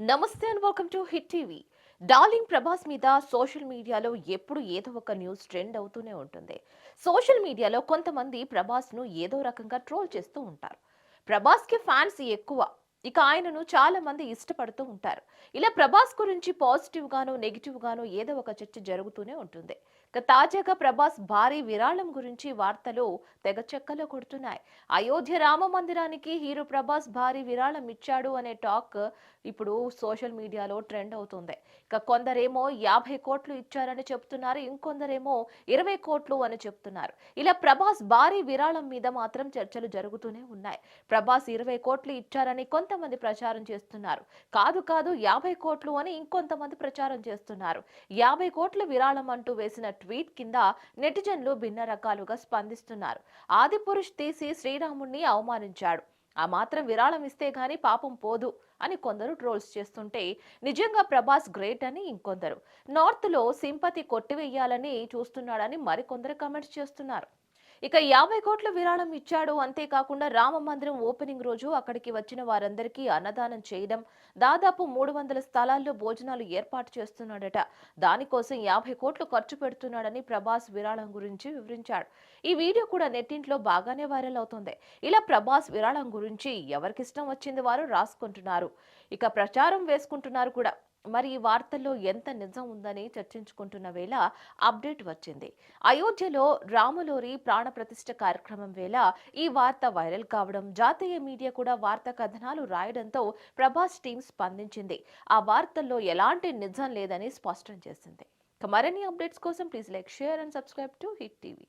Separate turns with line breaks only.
నమస్తే and welcome to Hit TV. Darling Prabhas మీద social మీడియాలో ఎప్పుడు ఏదో ఒక న్యూస్ ట్రెండ్ అవుతూనే ఉంటుంది. సోషల్ మీడియాలో కొంతమంది ప్రభాస్ను ఏదో రకంగా ట్రోల్ చేస్తూ ఉంటారు. ప్రభాస్కి ఫ్యాన్స్ ఎక్కువ. ఇక ఆయనను చాలా మంది ఇష్టపడుతూ ఉంటారు. ఇలా ప్రభాస్ గురించి పాజిటివ్ నెగిటివ్గాను నెగిటివ్ ఏదో ఒక చర్చ జరుగుతూనే ఉంటుంది. తాజాగా ప్రభాస్ భారీ విరాళం గురించి వార్తలు తెగ చెక్కలో కొడుతున్నాయి. అయోధ్య రామ మందిరానికి హీరో ప్రభాస్ భారీ విరాళం ఇచ్చాడు అనే టాక్ ఇప్పుడు సోషల్ మీడియాలో ట్రెండ్ అవుతుంది. ఇక కొందరేమో యాభై కోట్లు ఇచ్చారని చెప్తున్నారు ఇంకొందరేమో ఇరవై కోట్లు అని చెప్తున్నారు. ఇలా ప్రభాస్ భారీ విరాళం మీద మాత్రం చర్చలు జరుగుతూనే ఉన్నాయి. ప్రభాస్ ఇరవై కోట్లు ఇచ్చారని కొంతమంది ప్రచారం చేస్తున్నారు. కాదు కాదు యాభై కోట్లు అని ఇంకొంతమంది ప్రచారం చేస్తున్నారు. యాభై కోట్ల విరాళం అంటూ వేసిన ట్వీట్ కింద నెటిజన్లు భిన్న రకాలుగా స్పందిస్తున్నారు. ఆదిపురుష్ తీసి శ్రీరాముణ్ణి అవమానించాడు. ఆ మాత్రం విరాళం ఇస్తే గాని పాపం పోదు అని కొందరు ట్రోల్స్ చేస్తుంటే నిజంగా ప్రభాస్ గ్రేట్ అని ఇంకొందరు. నార్త్లో సింపతి కొట్టివేయాలని చూస్తున్నాడని మరికొందరు కమెంట్స్ చేస్తున్నారు. ఇక యాభై కోట్ల విరాళం ఇచ్చాడు. అంతేకాకుండా రామ మందిరం ఓపెనింగ్ రోజు అక్కడికి వచ్చిన వారందరికీ అన్నదానం చేయడం దాదాపు మూడు వందల స్థలాల్లో భోజనాలు ఏర్పాటు చేస్తున్నాడట. దానికోసం యాభై కోట్లు ఖర్చు పెడుతున్నాడని ప్రభాస్ విరాళం గురించి వివరించాడు. ఈ వీడియో కూడా నెట్టింట్లో బాగానే వైరల్ అవుతుంది. ఇలా ప్రభాస్ విరాళం గురించి ఎవరికిష్టం వచ్చింది వారు రాసుకుంటున్నారు. ఇక ప్రచారం వేసుకుంటున్నారు కూడా. మరి ఈ వార్తల్లో ఎంత నిజం ఉందని చర్చించుకుంటున్న వేళ అప్డేట్ వచ్చింది. అయోధ్యలో రాములోరి ప్రాణ ప్రతిష్ఠ కార్యక్రమం వేళ ఈ వార్త వైరల్ కావడం జాతీయ మీడియా కూడా వార్త కథనాలు రాయడంతో ప్రభాస్ టీం స్పందించింది. ఆ వార్తల్లో ఎలాంటి నిజం లేదని స్పష్టం చేసింది. మరిన్ని అప్డేట్స్ కోసం please like share and subscribe to Hit TV.